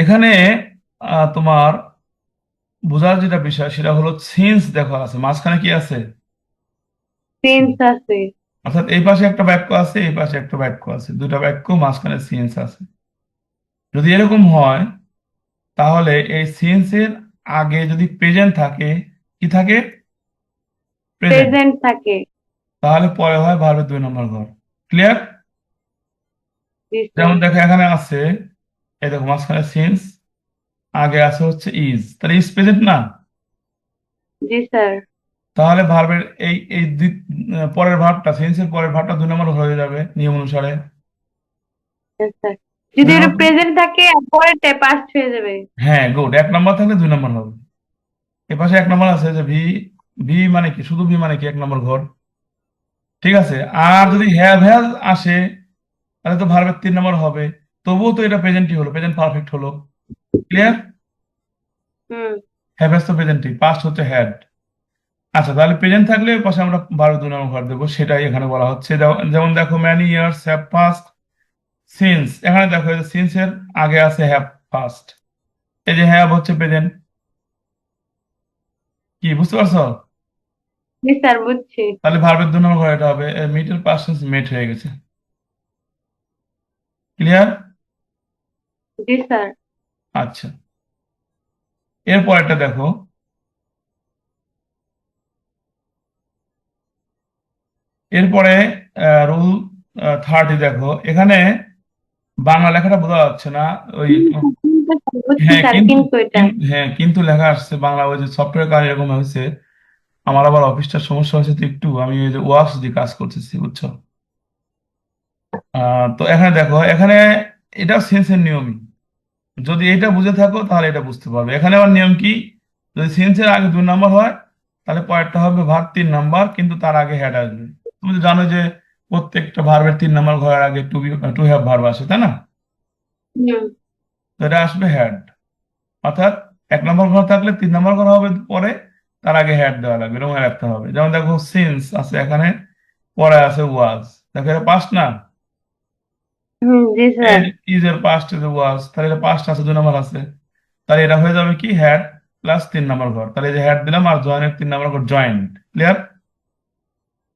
এখানে তোমার বোঝার যেটা বিষয় সেটা হলো সিন্স দেখো আছে মাঝখানে কি আছে? সেন্স আছে। অর্থাৎ এই পাশে একটা বাক্য আছে এই পাশে একটা বাক্য আছে দুটা বাক্য মাঝখানে সিন্স আছে। যদি এরকম হয় তাহলে এই সিন্সের আগে যদি প্রেজেন্ট থাকে কি থাকে? প্রেজেন্ট প্রেজেন্ট থাকে। তাহলে পরে হয় ভারত দুই নম্বর ঘর। ক্লিয়ার যেমন দেখো এখানে আছে এই দেখো মাঝখানে সিন্স আগে আছে হচ্ছে ইজ তাহলে ইজ প্রেজেন্ট না? জি স্যার। তাহলে ভার্বের এই এই পরের ভার্বটা সেন্সের পরের ভার্বটা দুই নম্বর হয়ে যাবে নিয়ম অনুসারে। যদি এটা প্রেজেন্ট থাকে পরেরটা পাস্ট হয়ে যাবে। হ্যাঁ গুড এক নম্বর থাকলে দুই নম্বর হবে। এ পাশে এক নম্বর আছে যে ভি ভি মানে কি? শুধু ভি মানে কি? এক নম্বর ঘর। ঠিক আছে? আর যদি হ্যাভ হ্যাজ আসে তাহলে তো ভার্বের তিন নম্বর হবে। তবুও তো এটা প্রেজেন্টই হলো প্রেজেন্ট পারফেক্ট হলো। ক্লিয়ার হ্যাভ তো প্রেজেন্টই পাস্ট হচ্ছে হ্যাড আচ্ছা তাহলে প্রেজেন্ট থাকলে পাশে আমরা ভার্বের দুই নম্বর ঘর দেবো সেটাই এখানে বলা হচ্ছে। যেমন- দেখো many years have passed since এখানে দেখো সিন্স এর আগে আছে হ্যাভ পাস্ট এই যে হ্যাভ হচ্ছে প্রেজেন্ট কি বুঝতে পারছ? জি স্যার বুঝছি। তাহলে ভার্বের দুই নম্বর ঘর এটা হবে পাস্ট টেন্স মেট হয়ে গেছে। ক্লিয়ার জি স্যার। আচ্ছা। এরপর একটা দেখো। এরপরে রুল থার্টি দেখো। এখানে বাংলা লেখাটা বোঝা যাচ্ছে না ওই হ্যাঁ কিন্তু হ্যাঁ কিন্তু লেখা আসছে বাংলা ওই যে সফটওয়্যার কাজ এরকম হয়েছে। আমার আবার অফিসটার সমস্যা হয়েছে তো একটু। আমি ওই যে ওয়ার্কস দিয়ে কাজ করতেছি বুঝছ? তো এখানে দেখো এখানে এটা সেন্সের নিয়মই। যদি এটা বুঝে থাকো তাহলে এটা বুঝতে পারবে। এখানে আবার নিয়ম কি? যদি সেন্সের আগে দুই নাম্বার হয় তাহলে পরেরটা হবে ভার্ব তিন নাম্বার কিন্তু তার আগে হ্যাড আসবে। তুমি তো জানো যে প্রত্যেকটা ভার্বের তিন নাম্বার ঘরের আগে to be to have verb আসে তাই না? এটা আসবে হ্যাড অর্থাৎ এক নম্বর ঘর থাকলে তিন নম্বর ঘর হবে পরে তার আগে হ্যাড দেওয়া লাগবে এরকম রাখতে হবে। যেমন দেখো সিন্স আছে এখানে পরে আছে ওয়াজ দেখো এটা পাস্ট না? জি স্যার। ইজ এর পাস্ট ইজ ওয়াজ তাহলে এটা পাস্ট আছে দুই নম্বর আছে। তাহলে এটা হয়ে যাবে কি হ্যাড প্লাস তিন নম্বর ঘর। তাহলে এই যে হ্যাড দিলাম আর জয়েনের তিন নম্বর ঘর জয়েন্ট ক্লিয়ার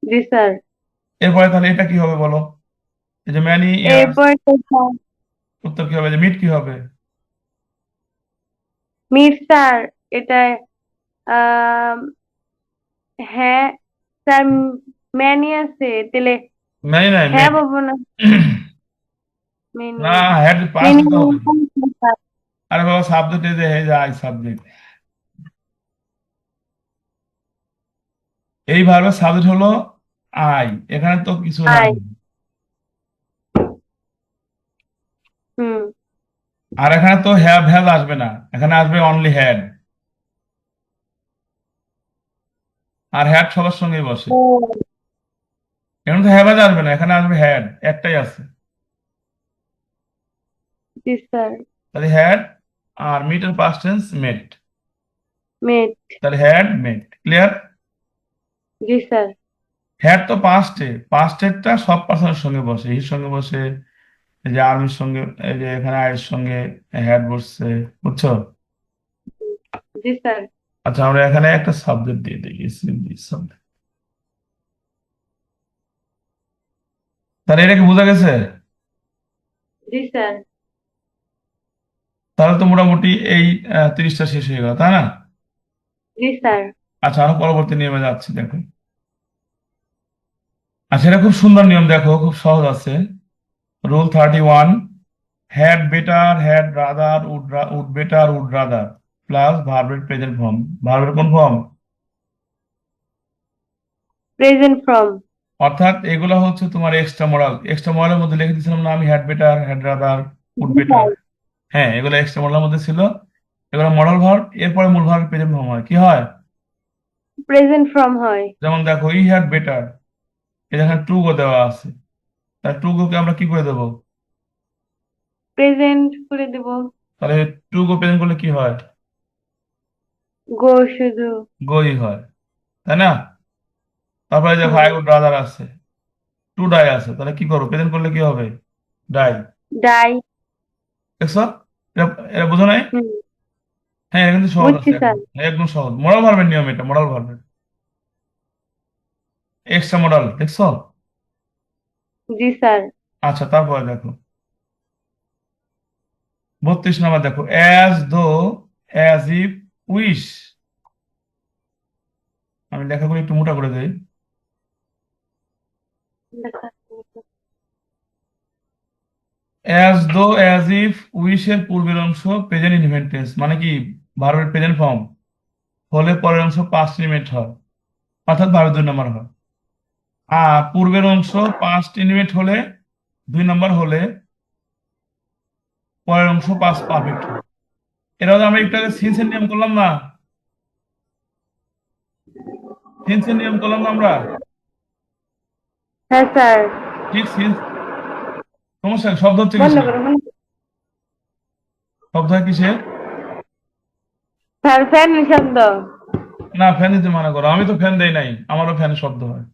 জি স্যার। এরপরে তাহলে এটা কি হবে বলো? এই যে ম্যানি ইয়ার্স উত্তর কি হবে? যে মিট কি হবে? মিট স্যার এটা হ্যাঁ স্যার ম্যানি আছে তাহলে ম্যানি নাই হ্যাঁ বাবু না। না হ্যাড মেনি আরে বাবা সাবজেক্ট যে এই যে আই সাবজেক্ট এই ভার্বের সাবজেক্ট হলো আই। এখানে তো কিছু নাই আর এখানে তো হ্যাভ হ্যাজ আসবে না। এখানে আসবে অনলি হ্যাড আর হ্যাড সবার সঙ্গেই বসে। এখানে তো হ্যাভ আসবে না এখানে আসবে হ্যাড একটাই আছে। জি স্যার তাহলে হ্যাড আর মিট এর পাস্ট টেন্স মেট মেট তাহলে had met clear G sir had তো পাস্টে পাস্টেরটা সব পার্সনের সঙ্গে বসে হির সঙ্গে বসে এই যে আর্মির সঙ্গে এই যে এখানে আয়ের সঙ্গে হ্যাড বসছে বুঝছ? জি স্যার আচ্ছা আমরা এখানে একটা সাবজেক্ট দিয়ে দিই সিম্পলি সাবজেক্ট তাহলে এটা কি বোঝা গেছে? জি স্যার তাহলে তো মোটামুটি এই তিরিশটা শেষ হয়ে গেল তাই না? আচ্ছা আরও পরবর্তী নিয়মে যাচ্ছি দেখো আচ্ছা এটা খুব সুন্দর নিয়ম দেখো খুব সহজ আছে। Rule thirty one had better had rather would would better would rather plus ভার্বের প্রেজেন্ট ফর্ম ভার্বের কোন ফর্ম প্রেজেন্ট ফ্রম অর্থাৎ এগুলো হচ্ছে তোমার এক্সট্রা মডেল এক্সট্রা মডেলের মধ্যে লিখে দিয়েছিলাম না আমি had better had rather would better হ্যাঁ এগুলো এক্সট্রা মডেলের মধ্যে ছিল। এগুলো মডেল ভার্ব এরপরে মূল ভার্বের প্রেজেন্ট ফর্ম হয়। কি হয়? প্রেজেন্ট ফ্রম হয়। যেমন দেখো ই হ্যাড বেটার এখানে টু গো দেওয়া আছে। তাহলে টু গোকে আমরা কি করে দেবো? প্রেজেন্ট করে দেব। তাহলে টু গো প্রেজেন্ট করলে কি হয়? গো শুধু। গোই হয়। তাই না? তারপরে দেখো। আই উড রাদার আছে। টু ডাই আছে। তাহলে কি করব? প্রেজেন্ট করলে কি হবে? ডাই ডাই দেখছ? এটা এটা বোঝো নাই? হ্যাঁ এটা কিন্তু সহজ বুঝছি আছে স্যার একদম সহজ। মোরাল ভার্বের নিয়ম এটা মোরাল ভার্বের এক্সট্রা মোরাল দেখছ? জি স্যার। আচ্ছা তারপরে দেখো। বত্রিশ নাম্বার দেখো। As though as if wish আমি লেখাগুলো একটু মোটা করে দেই। অ্যাজ দো অ্যাজ ইফ উইশের পূর্বের অংশ প্রেজেন্ট ইনডিফিনিট টেন্স মানে কি? ভার্বের প্রেজেন্ট ফর্ম হলে পরের অংশ পাস্ট ইনডিফিনিট হয়। অর্থাৎ ভার্বের দুই নম্বর হয়। আর পূর্বের অংশ পাস্ট ইনডিফিনিট হলে দুই নম্বর হলে পরের অংশ পাস্ট পারফেক্ট হয়। এটা হচ্ছে আমরা একটু আগে সিন্সের নিয়ম করলাম না? সিন্সের নিয়ম করলাম না আমরা? হ্যাঁ স্যার। ঠিক সিন্স সমস্যা শব্দ হচ্ছে শব্দ হয় কিসে শব্দ। না ফ্যান দিতে মানা করো। আমি তো ফ্যান দেই নাই আমারও ফ্যানের শব্দ হয়।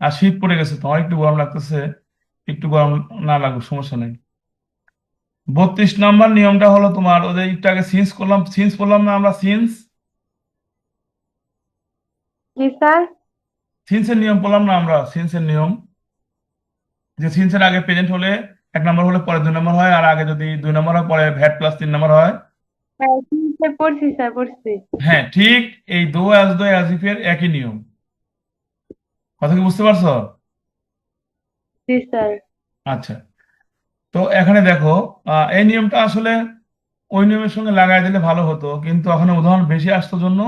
আর শীত পড়ে গেছে তোমার একটু গরম লাগতেছে একটু গরম না লাগুক সমস্যা নেই। বত্রিশ নাম্বার নিয়মটা হলো তোমার ওদের একটু আগে সিন্স করলাম সিন্স করলাম না আমরা সিন্স সিন্সের নিয়ম পড়লাম না আমরা সিন্সের নিয়ম। যে সিন্সের আগে প্রেজেন্ট হলে এক নম্বর হলে পরে দুই নম্বর হয় আর আগে যদি দুই নম্বর হয় পরে ভ্যাট প্লাস তিন নম্বর হয়। হ্যাঁ হ্যাঁ ঠিক এই দো অ্যাজ দো অ্যাজ ইফ এর একই নিয়ম। কথা কি বুঝতে পারছ? আচ্ছা। তো এখানে দেখো এই নিয়মটা আসলে ওই নিয়মের সঙ্গে লাগাই দিলে ভালো হতো কিন্তু ওখানে উদাহরণ বেশি আসতো জন্য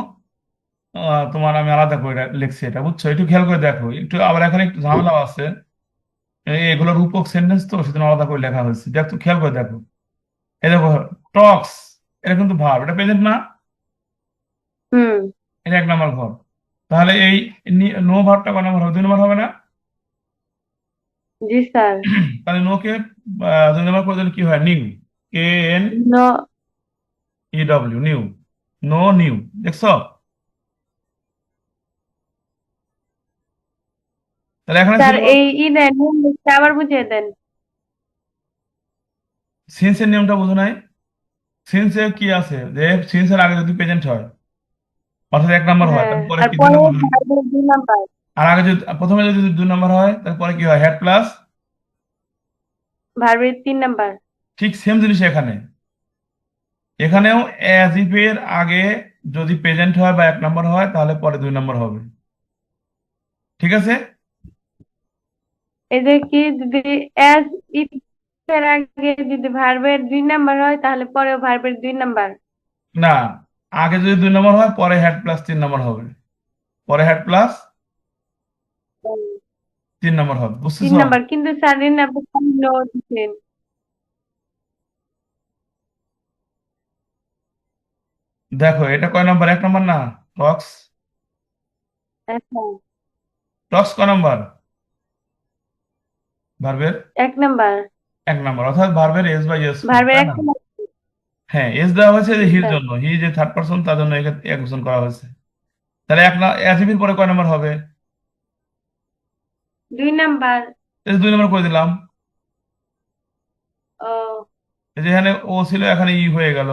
তোমার আমি আলাদা করে লিখছি এটা বুঝছ? একটু খেয়াল করে দেখো একটু আবার এখানে একটু ঝামেলা আছে। এগুলো রূপক সেন্টেন্স তো সেজন্য আলাদা করে লেখা হয়েছে। দেখ তো খেয়াল করে দেখো। এই দেখো টক্স এটা কিন্তু ভার্ব এটা প্রেজেন্ট না? এটা এক নম্বর ঘর তাহলে এই নো ভার্বটা কয় নম্বর হবে? দুই নম্বর হবে না? জি স্যার। তাহলে নোকে দুই নম্বর করে কি হয়? Knew K N no E W knew know knew দেখছ? তাহলে এখানে স্যার এই ই দেন আবার বুঝিয়ে দেন। সিন্সের নিয়মটা বুঝো নাই? সিন্সে কি আছে? যে সিন্সের আগে যদি প্রেজেন্ট হয় অর্থাৎ এক নম্বর হয় হ্যাঁ তারপরে কি দুই নম্বর আর আগে যদি প্রথমে যদি দুই নম্বর হয় তারপরে কি হয়? হেড প্লাস ভার্বের তিন নাম্বার। ঠিক সেম জিনিস এখানে। এখানেও অ্যাজ ইফ এর আগে যদি প্রেজেন্ট হয় বা এক নম্বর হয় তাহলে পরে দুই নম্বর হবে। ঠিক আছে? এই যে কি যদি অ্যাজ এর আগে যদি ভার্বের দুই নাম্বার হয় তাহলে পরেও ভার্বের দুই নাম্বার না আগে যদি দুই নম্বর হয় পরে হেড প্লাস তিন নম্বর হবে। পরে হেড প্লাস তিন নম্বর হবে তিন বুঝতেছো নাম্বার কিন্তু স্যার এর নাম্বার নো দিচ্ছেন দেখো এটা কয় নম্বর এক নম্বর না? টক্স আচ্ছা টক্স কয় নম্বর ভার্বের এক নাম্বার। এক নম্বর অর্থাৎ ভার্বের এস বাই এস ভার্বের এক হ্যাঁ এস দেওয়া হয়েছে যে হির হ্যাঁ। জন্য হি যে থার্ড পারসন তার জন্য একে একবচন করা হয়েছে। তাহলে এক না অ্যাজিভির পরে কয় নম্বর হবে? দুই নাম্বার। এই দুই নম্বর করে দিলাম। ও। এই যে এখানে ও ছিল এখানে ই হয়ে গেল।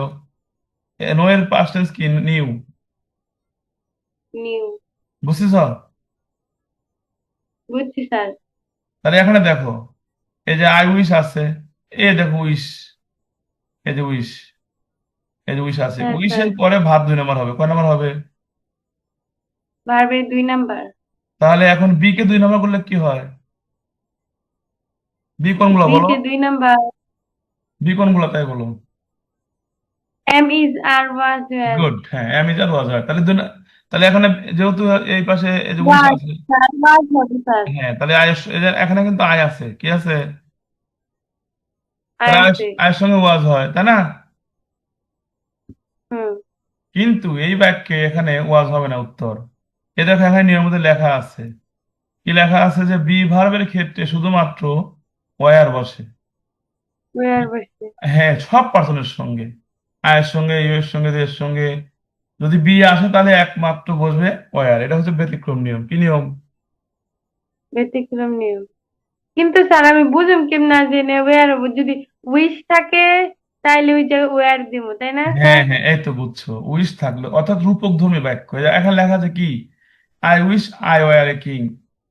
নো এর পাস্ট টেন্স কি নিউ নিউ বুঝছিস বুঝছি স্যার। তাহলে এখানে দেখো এই যে আই উইশ আছে এ দেখো উইশ এই যে উইশ এই যে উইশ আছে হ্যাঁ, উইশের পরে ভাব দুই নাম্বার হবে কয় নাম্বার হবে? ভার্বের দুই নাম্বার। তাহলে এখন বি কে দুই নাম্বার করলে কি হয়? বি কোনগুলো বলো? কে দুই নাম্বার। বি কোনগুলো তাই বলো। Am is are was good হ্যাঁ অ্যামিজার ওয়াজ হয়। তাহলে দুই তাহলে এখানে যেহেতু এই পাশে হ্যাঁ তাহলে আয় এখানে কিন্তু আয় আছে কি আছে? আয়ের সঙ্গে ওয়াজ হয় তাই না? কিন্তু এই বাক্যে এখানে ওয়াজ হবে না উত্তর। এ দেখো এখানে নিয়মিত লেখা আছে। কি লেখা আছে যে বি ভার্বের ক্ষেত্রে শুধুমাত্র ওয়ার বসে। হ্যাঁ সব পার্সনের সঙ্গে। আয়ের সঙ্গে ইউ এর সঙ্গে এর সঙ্গে যদি বি আসে তাহলে একমাত্র বসবে ওয়ার এটা হচ্ছে ব্যতিক্রম নিয়ম। কি নিয়ম? ব্যতিক্রম নিয়ম। কিন্তু স্যার আমি বুঝুম কেমনা যে ওয়ার যদি উইশ থাকে তাইলে ওই যে ওয়ার দিব তাই না হ্যাঁ হ্যাঁ এই তো বুঝছ। উইশ থাকল অর্থাৎ রূপকধর্মী বাক্য। এই এখানে লেখা আছে কি? I wish I were a king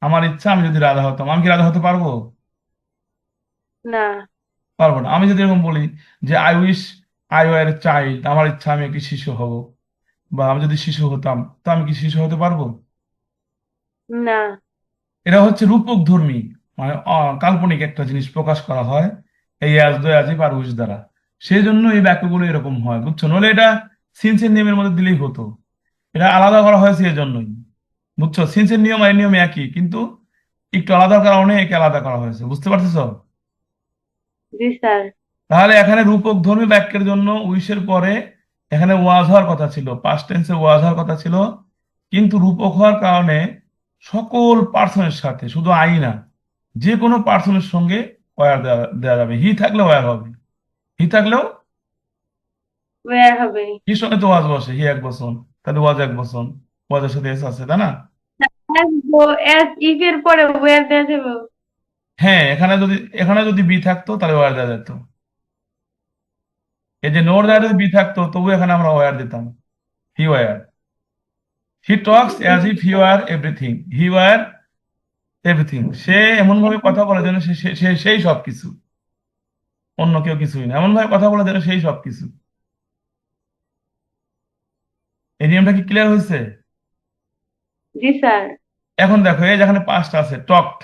আমার ইচ্ছা আমি যদি রাজা হতাম। আমি কি রাজা হতে পারব? না। পারব না। আমি যদি এরকম বলি যে I wish I were child আমার ইচ্ছা আমি একটি শিশু হব। বা আমি যদি শিশু হতাম তা আমি কি শিশু হতে পারব? না। এটা হচ্ছে রূপকধর্মী মানে কাল্পনিক একটা জিনিস প্রকাশ করা হয় এই অ্যাজ দ্য অ্যাজ আর উইশ দ্বারা। সেই জন্য এই বাক্যগুলো এরকম হয় বুঝছ? নইলে এটা সিন্সের নিয়মের মধ্যে দিলেই হতো। এটা আলাদা করা হয়েছে এই জন্যই বুঝছ সিন্সের নিয়ম আর নিয়ম একই কিন্তু একটু আলাদা কারণে একে আলাদা করা হয়েছে বুঝতে পারতেছো? তাহলে এখানে রূপক ধর্মী বাক্যের জন্য উইশের পরে এখানে ওয়াজ হওয়ার কথা ছিল পাস্ট টেন্সে ওয়াজ হওয়ার কথা ছিল কিন্তু রূপক হওয়ার কারণে সকল পার্সনের সাথে শুধু আই না যে কোনো পার্সনের সঙ্গে ওয়ার দেওয়া যাবে। হি থাকলে ওয়ার হবে। হি থাকলেও ওয়ার হবে। হির সঙ্গে তো ওয়াজ বসে হি এক তাহলে ওয়াজ এক বছর ওয়াজের সাথে এস আছে তাই না? পরে ওয়ার দেওয়া যাবে। হ্যাঁ এখানে যদি এখানে যদি বি থাকতো তাহলে ওয়ার দেওয়া যেত। এই যে নোর যদি বি থাকতো তবু এখানে আমরা ওয়ার দিতাম। He were he talks as if he were everything he were everything সে এমন ভাবে কথা বলে যেন সে সেই সব কিছু অন্য কেউ কিছুই না। এমন ভাবে কথা বলে যেন সেই সব কিছু এই নিয়মটা কি ক্লিয়ার হয়েছে? জি স্যার। এখন দেখো এই যেখানে পাঁচটা আছে টকড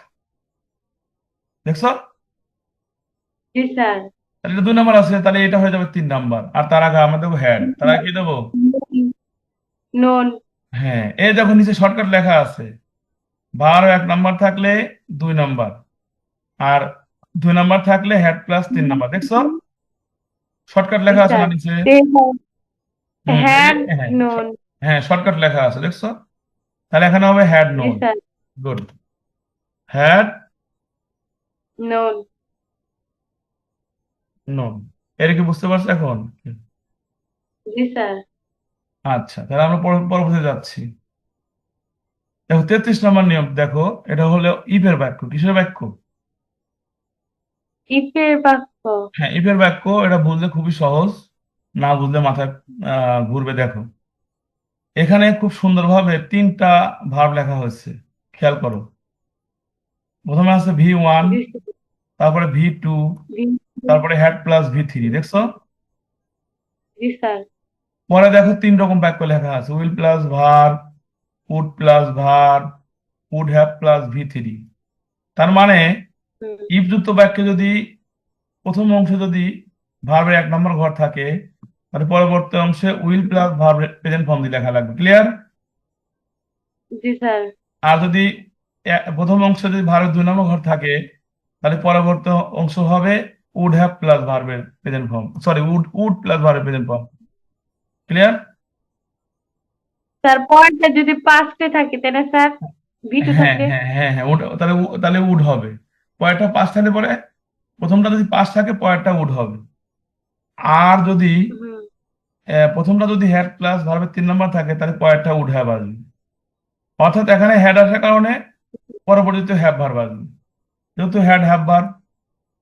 দেখছ? জি স্যার। তাহলে এটা দুই নাম্বার আছে তাহলে এটা হয়ে যাবে তিন নাম্বার। আর তার আগে আমরা দেবো হ্যাড তার আগে কি দেবো? নোন হ্যাঁ এই দেখো নিচে শর্টকাট লেখা আছে। বারো এক নাম্বার থাকলে দুই নাম্বার। আর দুই নাম্বার থাকলে হ্যাড প্লাস তিন নাম্বার দেখছ? শর্টকাট লেখা আছে না নিচে? হ্যাড হ্যাঁ হ্যাঁ শর্টকাট লেখা আছে দেখছ? তাহলে এখানে হবে had known good had known known এর কি বুঝতে পারছ এখন? জি স্যার। আচ্ছা তাহলে আমরা পর- পরবর্তীতে যাচ্ছি। দেখো তেত্রিশ নম্বর নিয়ম দেখো এটা হলো ইফের বাক্য। কিসের বাক্য? ইফের বাক্য। হ্যাঁ ইফের বাক্য এটা বুঝলে খুবই সহজ না বুঝলে মাথায় আহ, ঘুরবে দেখো। এখানে খুব সুন্দরভাবে তিনটা ভার্ব লেখা হয়েছে খেয়াল করো। প্রথমে আছে ভি ওয়ান তারপরে ভি টু তারপরে হ্যাড প্লাস ভি থ্রি দেখছ? পরে দেখো তিন রকম বাক্য লেখা আছে। Will plus verb would plus verb would have plus V three তার মানে হুম, ইফ যুক্ত বাক্যে যদি প্রথম অংশে যদি ভার্বের এক নম্বর ঘর থাকে তাহলে পরবর্তী অংশে will plus verb present form দিয়ে লেখা লাগবে। ক্লিয়ার আর যদি প্রথম অংশে যদি ভার্বের দুই নম্বর ঘর থাকে তাহলে পরবর্তী অংশ হবে উড হ্যাভ প্লাস ভার্বের present form sorry would would plus ভার্বের প্রেজেন্ট ফর্ম ক্লিয়ার স্যার পরেরটা যদি পাঁচটে থাকে না স্যার ভিটু হ্যাঁ থাকে হ্যাঁ হ্যাঁ হ্যাঁ ওটা তাহলে তাহলে উড হবে। পরেরটা পাঁচ থাকলে পরে প্রথমটা যদি পাঁচ থাকে পরেরটা উড হবে। আর যদি প্রথমটা যদি হ্যাড প্লাস ভার্বের তিন নম্বর থাকে তাহলে পরেরটা উড হ্যাভ আসবে। অর্থাৎ এখানে হ্যাড আসার কারণে পরবর্তীতে হ্যাভ ভার্ব আসবে। যেহেতু হ্যাড হ্যাভ ভার্ব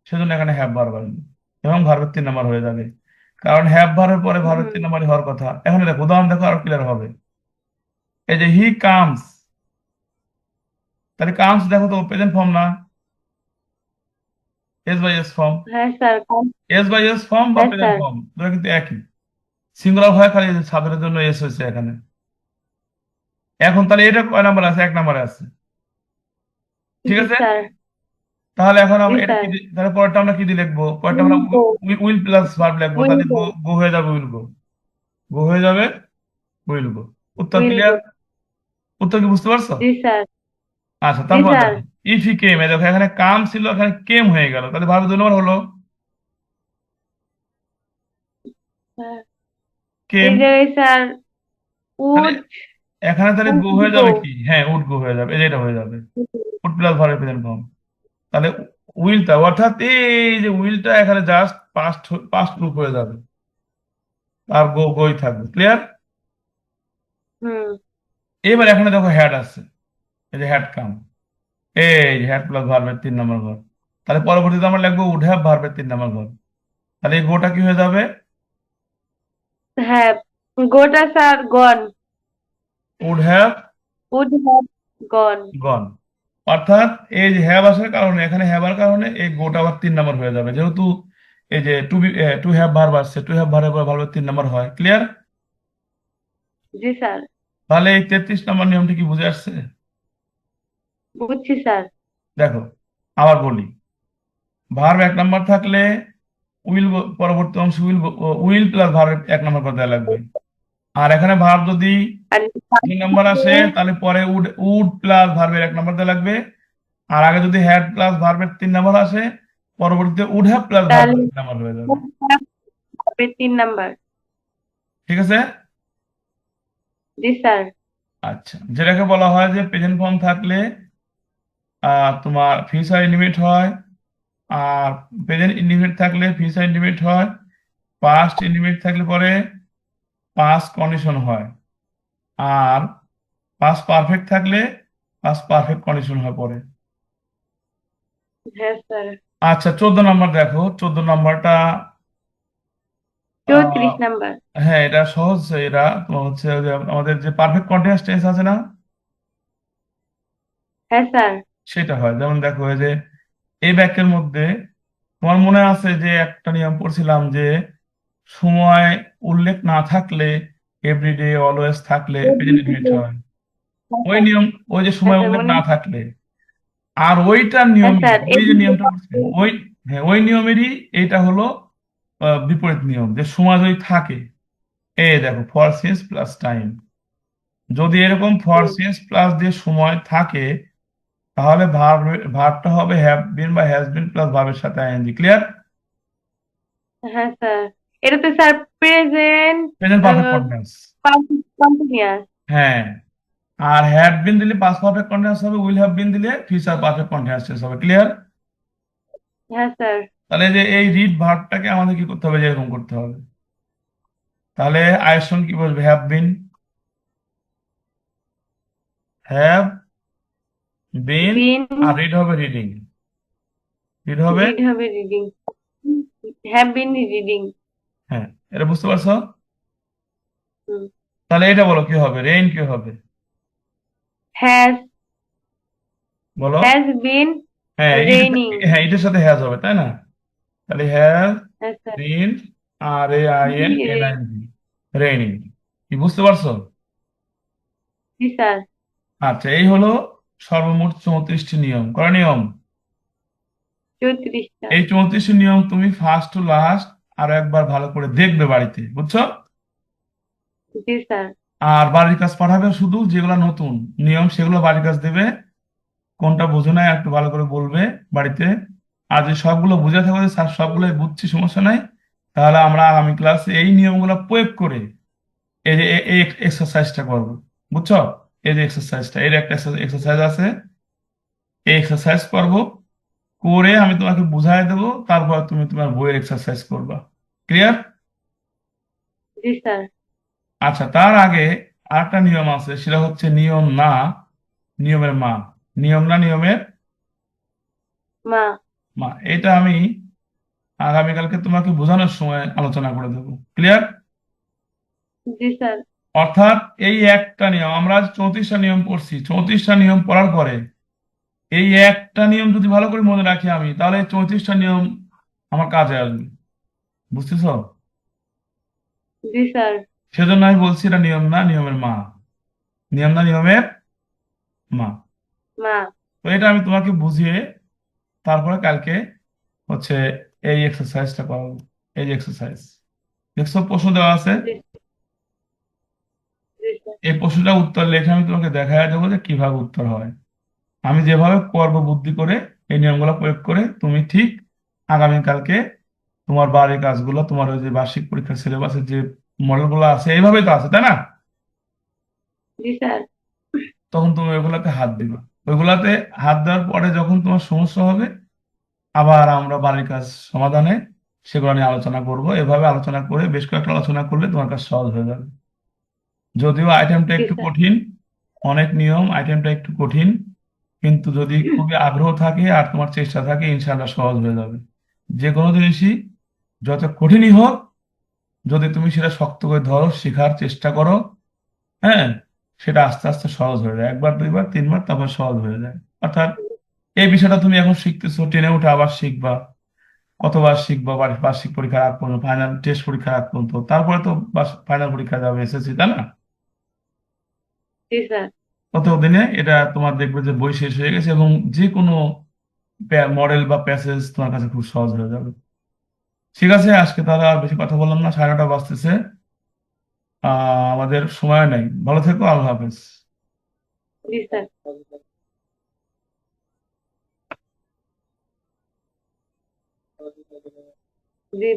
সেজন্য এখানে হ্যাভ ভার্ব আসবে এবং ভার্বের তিন নম্বর হয়ে যাবে। কারণ হ্যাভ ভার্বের পরে ভার্বের তিন নম্বরই হওয়ার কথা। এখন দেখো উদাহরণ দেখো আরও ক্লিয়ার হবে। এই যে হি কামস তাহলে কামস দেখো তো প্রেজেন্ট ফর্ম না? এস বাই এস ফর্ম হ্যাঁ এস বাই এস ফর্ম বা প্রেজেন্ট ফর্ম দুটো কিন্তু একই। সিঙ্গুলার হয় খালি সাধারণের জন্য এস হয়েছে এখানে। এখন তাহলে এটা কয় নাম্বার আছে? এক নাম্বারে আছে। ঠিক আছে? তাহলে এখন আমরা এটা কি তাহলে পরেরটা আমরা কি দিয়ে লিখব? পরেরটা আমরা উইল প্লাস ভার্ব লিখব। তাহলে গো। হয়ে যাবে উইল গো। গো হয়ে যাবে উইল গো। উত্তর ক্লিয়ার উত্তর কি বুঝতে পারছ? জি স্যার। আচ্ছা তারপর ইফ হি কেম দেখো এখানে কাম ছিল এখানে কেম হয়ে গেল। তাহলে ভার্ব দুই নম্বর হলো। কেম এখানে তাহলে গো হয়ে যাবে কি? হ্যাঁ উড গো হয়ে যাবে। এটা হয়ে যাবে। Would plus verb present form তাহলে উইলটা অর্থাৎ এই যে উইলটা এখানে জাস্ট পাস্ট পাস্ট রূপ হয়ে যাবে। আর গো গোই থাকবে ক্লিয়ার হুম। এবার এখানে দেখো হ্যাড আছে। এই যে হ্যাড কাম এই হ্যাড প্লাস ভার্বের তিন নম্বর ঘর তাহলে পরবর্তীতে আমরা লিখব উড হ্যাভ ভার্বের তিন নম্বর ঘর তাহলে এই গোটা কি হয়ে যাবে? হ্যাভ গোটা sir gone would have would have gone gone অর্থাৎ এই যে হ্যাভ আসার কারণে এখানে হ্যাভার কারণে এই গোটা আবার তিন নম্বর হয়ে যাবে। যেহেতু এই যে to be to have verb আসছে টু হ্যাভ ভার্বের পর ভার্বের তিন নম্বর হয়। ক্লিয়ার জি স্যার। তাহলে এই তেত্রিশ নম্বর নিয়মটি কি বুঝে আসছে? বুঝছি স্যার। দেখো আবার বলি। ভার্ব এক নম্বর থাকলে উইল পরবর্তী অংশ উইল উইল প্লাস ভার্ব এক নম্বর করে দেওয়া লাগবে। আর এখানে ভার্ব যদি আর দুই নম্বর আসে তাহলে পরে উড উড প্লাস ভার্বের এক নম্বর দেওয়া লাগবে। আর আগে যদি হ্যাড প্লাস ভার্বের তিন নম্বর আসে পরবর্তীতে উড হ্যাভ প্লাস ভার্বের তিন নম্বর হয়ে যাবে। তিন নাম্বার ঠিক আছে? জি স্যার। আচ্ছা যেটাকে বলা হয় যে প্রেজেন্ট ফর্ম থাকলে তোমার ফিউচার ইন্ডিপেন্ডেন্ট হয় আর প্রেজেন্ট ইন্ডিপেন্ডেন্ট থাকলে ফিউচার ইন্ডিপেন্ডেন্ট হয় পাস্ট ইন্ডিপেন্ডেন্ট থাকলে পরে পাস্ট কন্ডিশন হয়। আর পাস্ট পারফেক্ট থাকলে পাস্ট পারফেক্ট কন্ডিশন হয়ে পড়ে। হ্যাঁ স্যার। আচ্ছা চোদ্দ নম্বর দেখো। চোদ্দ নম্বরটা চৌত্রিশ নাম্বার। হ্যাঁ এটা সহজ এটা তোমার হচ্ছে আমাদের যে পারফেক্ট কন্টিনিউয়াস টেন্স আছে না? হ্যাঁ স্যার। সেটা হয়। যেমন দেখো যে এই বাক্যের মধ্যে তোমার মনে আছে যে একটা নিয়ম পড়ছিলাম যে সময় উল্লেখ না থাকলে এভরিডে অলওয়েজ থাকলে প্রেজেন্ট ইনডিফিনিট হয়। ওই নিয়ম ওই যে সময় আচ্ছা, উল্লেখ না থাকলে। আর ওইটার নিয়ম স্যার, ওই যে নিয়মটা ওই হ্যাঁ ওই নিয়মেরই এটা হলো বিপরীত নিয়ম যে সময় যদি থাকে এই দেখো ফর সিন্স প্লাস টাইম যদি এরকম ফর সিন্স প্লাস দিয়ে সময় থাকে তাহলে ভার্ব ভার্বটা হবে হ্যাভ বিন বা হ্যাজ বিন প্লাস ভার্বের সাথে আইএনজি ক্লিয়ার হ্যাঁ স্যার এটা তো sir present present perfect ah, continuous হ্যাঁ। আর হ্যাড বিন দিলে পাস্ট পারফেক্ট কন্টিনিউয়াস হবে উইল হ্যাভ বিন দিলে ফিউচার পারফেক্ট কন্টিনিউয়াস টেন্স হবে। ক্লিয়ার হ্যাঁ স্যার। তাহলে যে এই রিড ভার্বটাকে আমাদের কি করতে হবে? যে এরকম করতে হবে। তাহলে আয়ের সঙ্গে কি বলবে হ্যাভ বিন হ্যাভ বিন আর রিড হবে রিডিং রিড হবে? রিড হবে রিডিং হ্যাভ বিন রিডিং হ্যাঁ এটা বুঝতে পারছ। তাহলে এটা বলো কি হবে? রেইন কি হবে? হ্যাজ বলো। হ্যাজ বিন হ্যাঁ. সাথে- হ্যাঁ এটার সাথে হ্যাজ হবে তাই না? তাহলে হ্যাজ হ্যাঁ been R A I N I G raining কি বুঝতে পারছ? জি স্যার। আচ্ছা এই হলো সর্বমোট চৌত্রিশটি নিয়ম। করা নিয়ম? এই চৌত্রিশটি নিয়ম তুমি ফার্স্ট টু লাস্ট আরও একবার ভালো করে দেখবে বাড়িতে বুঝছ? আর বাড়ির কাজ পাঠাবে শুধু যেগুলো নতুন। নিয়ম সেগুলো বাড়ির কাজ দেবে কোনটা বোঝো না একটু ভালো করে বলবে বাড়িতে। আর যদি সবগুলো বুঝে থাকো স্যার সবগুলোই বুঝছি সমস্যা নাই। তাহলে আমরা আগামী ক্লাসে এই নিয়মগুলো প্রয়োগ করে এই যে এই এক্সারসাইজটা করব বুঝছ? এই যে এক্সারসাইজটা এর একটা এক্সারসাইজ আছে। এই এক্সারসাইজ করব করে আমি তোমাকে বুঝাই দেবো তারপর তুমি তোমার বইয়ের এক্সারসাইজ করবা। ক্লিয়ার আচ্ছা তার আগে আরেকটা নিয়ম আছে সেটা হচ্ছে নিয়ম না নিয়মের মা। নিয়ম না নিয়মের মা। মা। এটা আমি আগামীকালকে তোমাকে বোঝানোর সময় আলোচনা করে দেবো। ক্লিয়ার অর্থাৎ এই একটা নিয়ম আমরা আজ চৌত্রিশটা নিয়ম পড়ছি। চৌত্রিশটা নিয়ম পড়ার পরে এই একটা নিয়ম যদি ভালো করে মনে রাখি আমি তাহলে চৌত্রিশটা নিয়ম আমার কাজে আসবে। বুঝতেছ? জি স্যার। সেজন্য আমি বলছি এটা নিয়ম না নিয়মের মা। নিয়ম না নিয়মের মা। মা। তো এটা আমি তোমাকে বুঝিয়ে তারপরে কালকে হচ্ছে এই এক্সারসাইজটা করাবো। এই যে এক্সারসাইজ দেখছ প্রশ্ন দেওয়া আছে? এই প্রশ্নটা উত্তর লেখে আমি তোমাকে দেখায় দেবো যে কীভাবে উত্তর হয়। আমি যেভাবে করব বুদ্ধি করে এই নিয়মগুলো প্রয়োগ করে তুমি ঠিক আগামীকালকে তোমার বাড়ির কাজগুলো তোমার ওই যে বার্ষিক পরীক্ষার সিলেবাসের যে মডেলগুলো আছে এইভাবেই তো আছে তাই না? তখন তুমি ওইগুলাতে হাত দিবে। ওইগুলাতে হাত দেওয়ার পরে যখন তোমার সমস্যা হবে আবার আমরা বাড়ির কাজ সমাধানে সেগুলো নিয়ে আলোচনা করব। এভাবে আলোচনা করে বেশ কয়েকটা আলোচনা করলে তোমার কাজ সহজ হয়ে যাবে। যদিও আইটেমটা একটু কঠিন অনেক নিয়ম আইটেমটা একটু কঠিন কিন্তু যদি খুবই আগ্রহ থাকে আর তোমার চেষ্টা থাকে ইনশাআল্লাহ সহজ হয়ে যাবে। যে কোনো জিনিসই যত কঠিনই হোক যদি তুমি সেটা শক্ত করে ধরো শেখার চেষ্টা করো হ্যাঁ সেটা আস্তে আস্তে সহজ হয়ে যায়। একবার দুইবার তিনবার তারপর সহজ হয়ে যায়। অর্থাৎ এই বিষয়টা তুমি এখন শিখতেছো টেনে উঠে আবার শিখবা কতবার শিখবা বার্ষিক পরীক্ষার আগ পর্যন্ত ফাইনাল টেস্ট পরীক্ষার আগ পর্যন্ত তারপরে তো ফাইনাল পরীক্ষা যাবে এসএসসি তাই না? ততদিনে এটা তোমার দেখবে যে বই শেষ হয়ে গেছে এবং যে কোনো মডেল বা প্যাসেজ তোমার কাছে খুব সহজ হয়ে যাবে। ঠিক আছে, আজকে তাহলে আর বেশি কথা বললাম না, সাড়ে নটা বাজতেছে। আমাদের সময় নাই। ভালো থেকো, আল্লাহ হাফেজ। জি।